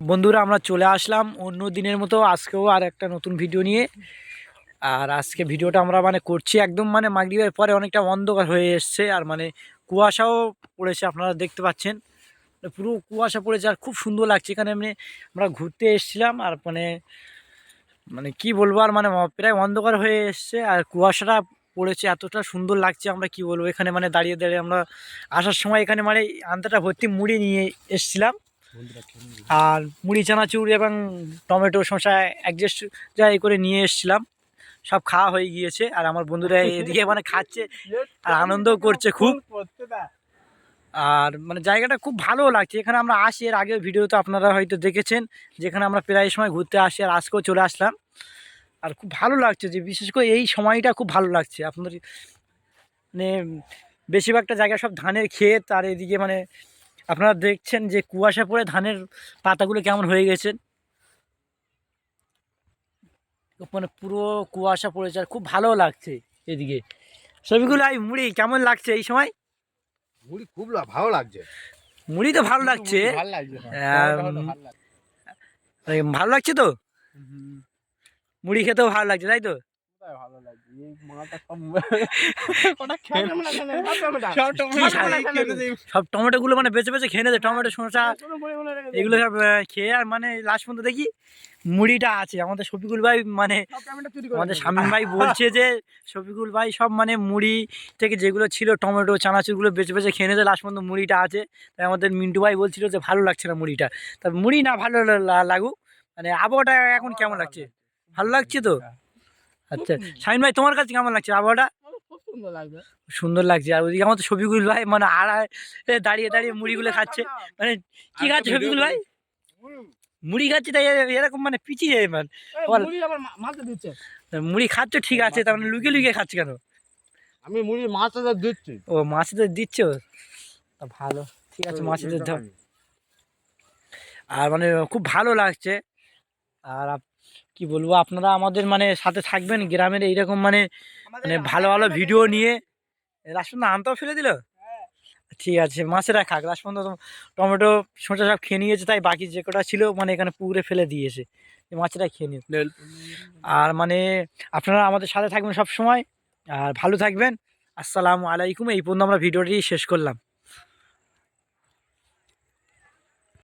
বন্ধুরা, আমরা চলে আসলাম অন্য দিনের মতো। আজকেও আর একটা নতুন ভিডিও নিয়ে। আর আজকে ভিডিওটা আমরা মানে করছি একদম মানে মাগরিবের পরে অনেকটা অন্ধকার হয়ে এসছে। আর মানে কুয়াশাও পড়েছে, আপনারা দেখতে পাচ্ছেন। পুরো কুয়াশা পড়েছে আর খুব সুন্দর লাগছে। এখানে এমনি আমরা ঘুরতে এসেছিলাম আর মানে মানে কি বলব আর মানে প্রায় অন্ধকার হয়ে এসছে। আর কুয়াশাটা পড়েছে, এতটা সুন্দর লাগছে আমরা কি বলব। এখানে মানে দাঁড়িয়ে দাঁড়িয়ে আমরা আসার সময় এখানে মানে আন্তাটা ভর্তি মুড়ি নিয়ে এসেছিলাম। আর মুড়ি চানাচুর এবং টমেটো শসা অ্যাডজাস্ট যাই করে নিয়ে এসেছিলাম সব খাওয়া হয়ে গিয়েছে। আর আমার বন্ধুরা এদিকে মানে খাচ্ছে আর আনন্দও করছে খুব। আর মানে জায়গাটা খুব ভালো লাগছে। এখানে আমরা আসি এর আগের ভিডিওতে আপনারা হয়তো দেখেছেন যেখানে আমরা প্রায় সময় ঘুরতে আসি আর আজকেও চলে আসলাম। আর খুব ভালো লাগছে যে বিশেষ করে এই সময়টা খুব ভালো লাগছে। আপনাদের মানে বেশিরভাগটা জায়গা সব ধানের ক্ষেত আর এদিকে মানে আপনারা দেখছেন যে কুয়াশা পড়ে ধানের পাতাগুলো কেমন হয়ে গেছে? মানে পুরো কুয়াশা পড়েছে আর খুব ভালো লাগছে এদিকে। ছবিগুলো আই মুড়ি কেমন লাগছে এই সময়? মুড়ি খুব ভালো লাগছে। মুড়ি তো ভালো লাগছে। ভালো লাগছে আম, এই ভালো লাগছে। তো? মুড়ি খেতেও ভালো লাগছে তাই তো? ভালো লাগছে এই মাটা সব টমেটোগুলো মানে বেছে বেছে খেয়ে নেছে টমেটো শসা এগুলো সব খেয়ে আর মানে লাস্ট পর্যন্ত দেখি মুড়িটা আছে। আমাদের শফিকুল ভাই মানে আমাদের শামীম ভাই বলছে যে শফিকুল ভাই সব মানে মুড়ি থেকে যেগুলো ছিল টমেটো চানাচুরগুলো বেছে বেছে খেয়ে নিয়েছে লাস্ট পর্যন্ত মুড়িটা আছে। তাই আমাদের মিন্টু ভাই বলছিল যে ভালো লাগছে না মুড়িটা। তা মুড়ি না ভালো লাগুক। মানে আবহাওয়াটা এখন কেমন লাগছে? ভালো লাগছে। তো? আচ্ছা শামীম ভাই তোমার কাছে কেমন লাগছে? আবহাওয়াটা? সুন্দর লাগছে। সুন্দর লাগছে। আর ওদিকে আমাদের শফিকুল ভাই মানে আড়ায় এ দাঁড়িয়ে দাঁড়িয়ে মুড়িগুলো খাচ্ছে। মানে কি খাচ্ছে শফিকুল ভাই? মুড়ি খাচ্ছে তাই এরকম মানে পিছিয়ে যায় মানে মুড়ি আবার মা- মাছে দিচ্ছে। মুড়ি খাচ্ছ ঠিক আছে তার মানে লুকিয়ে লুকিয়ে খাচ্ছে কেন? আমি মুড়ি মাছ দিচ্ছি। ও মাছেদের দিচ্ছ? তা ভালো ঠিক আছে মাছেদের দাও আর মানে খুব ভালো লাগছে। আর কি বলব আপনারা আমাদের মানে সাথে থাকবেন গ্রামের এইরকম মানে মানে ভালো ভালো ভিডিও নিয়ে। রাসপন্দ আনতেও ফেলে দিল? ঠিক আছে মাছেরা খাক। রাসপন্দ টমেটো শসা সব খেয়ে নিয়েছে তাই বাকি যে কটা ছিল মানে এখানে পুকুরে ফেলে দিয়েছে। মাছেরা খেয়ে নিয়ে আর মানে আপনারা আমাদের সাথে থাকবেন সব সময় আর ভালো থাকবেন। আসসালামু আলাইকুম এই পর্যন্ত আমরা ভিডিওটি শেষ করলাম।